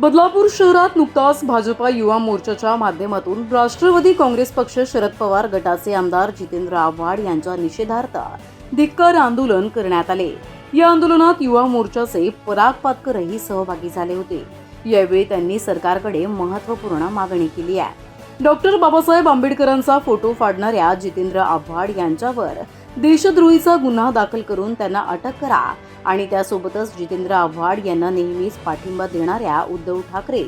बदलापूर शहरात नुकताच भाजपा युवा मोर्चाच्या माध्यमातून राष्ट्रवादी काँग्रेस पक्ष शरद पवार गटाचे आमदार जितेंद्र आव्हाड यांच्या निषेधार्थ धिक्कार आंदोलन करण्यात आले. या आंदोलनात युवा मोर्चाचे पराग पातकरही सहभागी झाले होते. यावेळी त्यांनी सरकारकडे महत्त्वपूर्ण मागणी केली आहे. डॉक्टर बाबासाहेब आंबेडकरांचा फोटो फाडणाऱ्या जितेंद्र आव्हाड यांच्यावर देशद्रोहीचा गुन्हा दाखल करून त्यांना अटक करा. आणि त्यासोबतच जितेंद्र आव्हाड यांना नेहमीच पाठिंबा देणाऱ्या उद्धव ठाकरे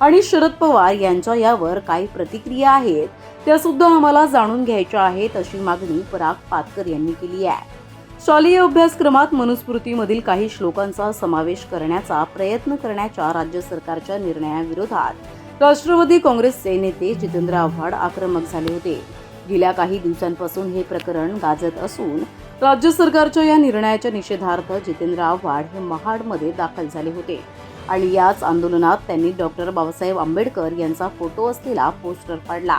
आणि शरद पवार यांच्या यावर काही प्रतिक्रिया आहेत. त्या सुद्धा आम्हाला जाणून घ्यायच्या आहेत अशी मागणी पराग पातकर यांनी केली आहे. शालेय अभ्यासक्रमात मनुस्मृतीमधील काही श्लोकांचा समावेश करण्याचा प्रयत्न करण्याच्या राज्य सरकारच्या निर्णयाविरोधात राष्ट्रवादी काँग्रेसचे नेते जितेंद्र आव्हाड आक्रमक झाले होते. गेल्या काही दिवसांपासून हे प्रकरण गाजत असून राज्य सरकारच्या या निर्णयाच्या निषेधार्थ जितेंद्र आव्हाड हे महाडमध्ये दाखल झाले होते. आणि याच आंदोलनात त्यांनी डॉक्टर बाबासाहेब आंबेडकर यांचा फोटो असलेला पोस्टर पाडला.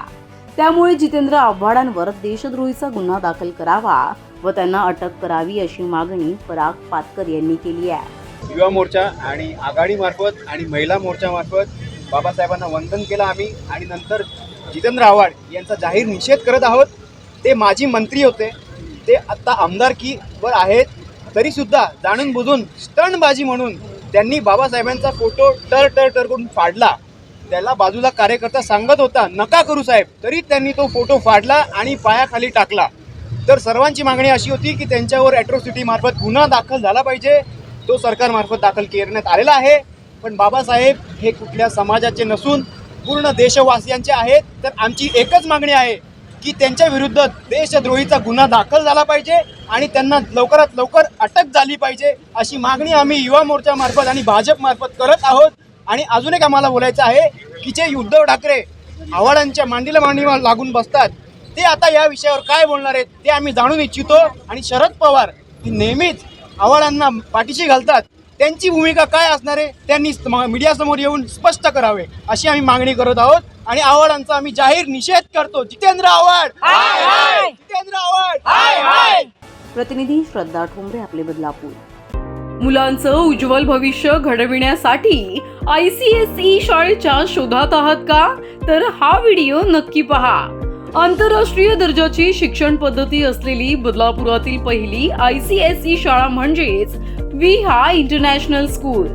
त्यामुळे जितेंद्र आव्हाडांवर देशद्रोहीचा गुन्हा दाखल करावा व त्यांना अटक करावी अशी मागणी पराग पातकर यांनी केली आहे. युवा मोर्चा आणि आघाडीमार्फत आणि महिला मोर्चामार्फत बाबासाहेबांना वंदन केलं आम्ही आणि नंतर जितेंद्र आव्हाड यांचा जाहीर निषेध करत आहोत. ते माजी मंत्री होते. ते आत्ता आमदारकीवर आहेत. तरीसुद्धा जाणून बुजून स्टंटबाजी म्हणून त्यांनी बाबासाहेबांचा फोटो टर टर टर करून फाडला. त्याला बाजूला कार्यकर्ता सांगत होता नका करू साहेब. तरी त्यांनी तो फोटो फाडला आणि पायाखाली टाकला. तर सर्वांची मागणी अशी होती की त्यांच्यावर ॲट्रॉसिटी मार्फत गुन्हा दाखल झाला पाहिजे. तो सरकारमार्फत दाखल करण्यात आलेला आहे. पण बाबासाहेब हे कुठल्या समाजाचे नसून पूर्ण देशवासियांचे आहेत तर आमची एकच मागणी आहे की त्यांच्या विरुद्ध देशद्रोहीचा गुन्हा दाखल झाला पाहिजे आणि त्यांना लवकरात लवकर अटक झाली पाहिजे अशी मागणी आम्ही युवा मोर्चामार्फत आणि भाजपमार्फत करत आहोत. आणि अजून एक आम्हाला बोलायचं आहे की जे उद्धव ठाकरे आव्हाडांच्या मांडीला मांडीला लागून बसतात ते आता या विषयावर काय बोलणार आहेत ते आम्ही जाणून इच्छितो. आणि शरद पवार नेहमीच आव्हाडांना पाठीशी घालतात. त्यांची भूमिका काय असणार आहे त्यांनी मीडियासमोर येऊन स्पष्ट करावे अशी आम्ही मागणी करत आहोत. आणि आव्हाडांचा आम्ही जाहीर निषेध करतो. जितेंद्र आव्हाड! जितेंद्र आव्हाड! प्रतिनिधी श्रद्धा ठोंबरे आपले बदलापूर. मुलांचं उज्ज्वल भविष्य घडविण्यासाठी आय सी एस ई शाळेच्या शोधात आहात का? तर हा व्हिडिओ नक्की पहा. आंतरराष्ट्रीय दर्जाची शिक्षण पद्धती असलेली बदलापुरातील पहिली आय सी एस ई शाळा म्हणजेच विहा इंटरनॅशनल स्कूल.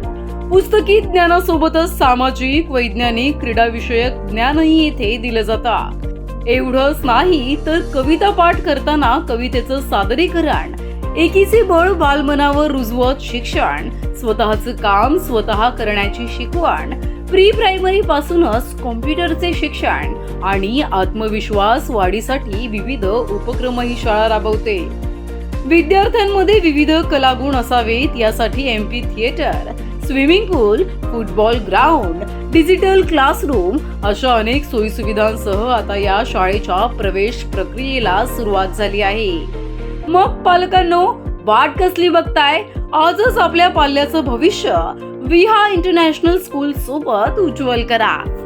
पुस्तकी ज्ञानासोबतच सामाजिक वैज्ञानिक क्रीडाविषयक ज्ञानही येथे दिलं जातं. एवढंच नाही तर कविता पाठ करताना कवितेचं सादरीकरण एकीचे बळ बालमनावर रुजवत शिक्षण स्वतःचं काम स्वतः करण्याची शिकवण प्री प्रायमरी पासूनच कॉम्प्युटरचे शिक्षण आणि आत्मविश्वास वाढीसाठी विविध उपक्रमही शाळा राबवते. विद्यार्थ्यांमध्ये विविध कलागुण असावेत यासाठी M P theatre swimming pool football ground digital classroom अशा अनेक सोयीसुविधांसह आता या शाळेच्या प्रवेश प्रक्रियेला सुरुवात झाली आहे. मग पालकांनो वाट कसली बघताय? आजच आपल्या पाल्याचं भविष्य. विहा इंटरनॅशनल स्कूल सोबत उज्ज्वल करा.